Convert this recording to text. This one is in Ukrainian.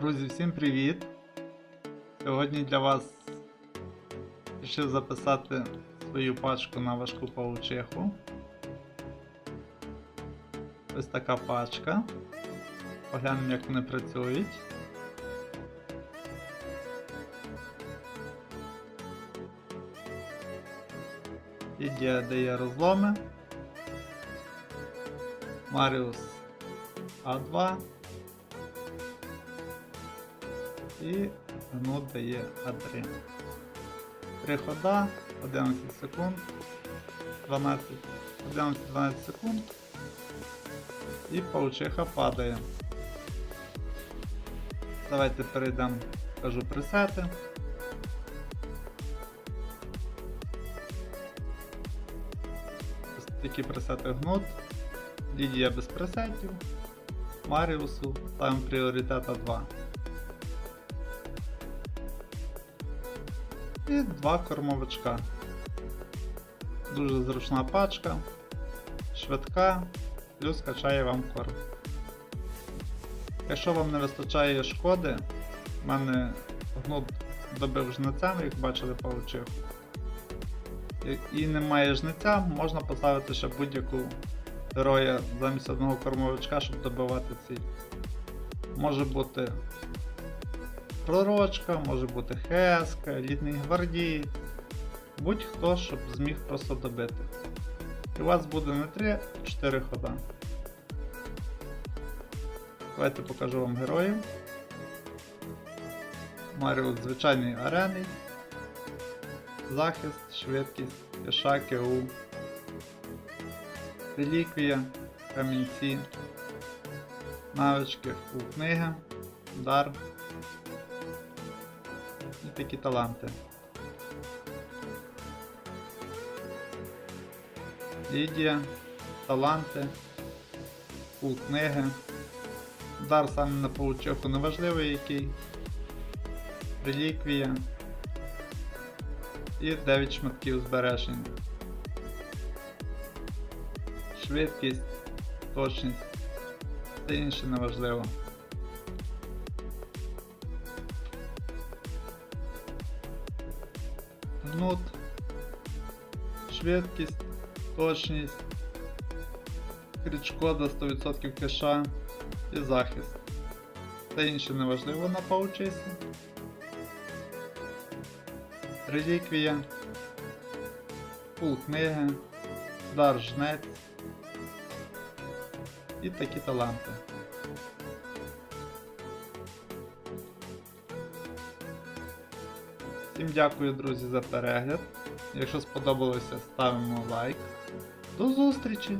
Друзі, всім привіт! Сьогодні для вас вирішив записати свою пачку на важку паучиху. Ось така пачка. Поглянемо, як вони працюють. Ідея дає розломи. Маріус А2 і гнут дає А3. Три хода, 11 секунд, 12, 11-12 секунд і паучиха падає. Давайте перейдемо, кажу пресети. Такі пресети гнут. Лідія без пресетів. Маріусу ставимо пріоритета 2. І два кормовичка. Дуже зручна пачка, швидка, плюс качає вам корм. Якщо вам не вистачає шкоди, в мене гнут добив жницем, як бачили получив. І немає жниця, можна поставити ще будь-яку героя замість одного кормовичка, щоб добивати ціль. Може бути пророчка, може бути хеска, літній гвардій, будь-хто, щоб зміг просто добити. І у вас буде не 3, а 4 хода. Давайте покажу вам героїв. Маріус звичайний арений. Захист, швидкість, Кеша, КУ, Реліквія, камінці, навички у книги, дар і такі таланти. Лідія, таланти, пул книги. Дар саме на паучиху неважливий який. Реліквія. І 9 шматків збереження. Швидкість, точність. Все інше неважливо. Гнут, швидкість, точність, крит-шкода 100% кеша і захист. Все інше неважливо на паучисі. Реліквія, пул книги, дар жнець і такі таланти. Всім дякую, друзі, за перегляд. Якщо сподобалося, ставимо лайк. До зустрічі!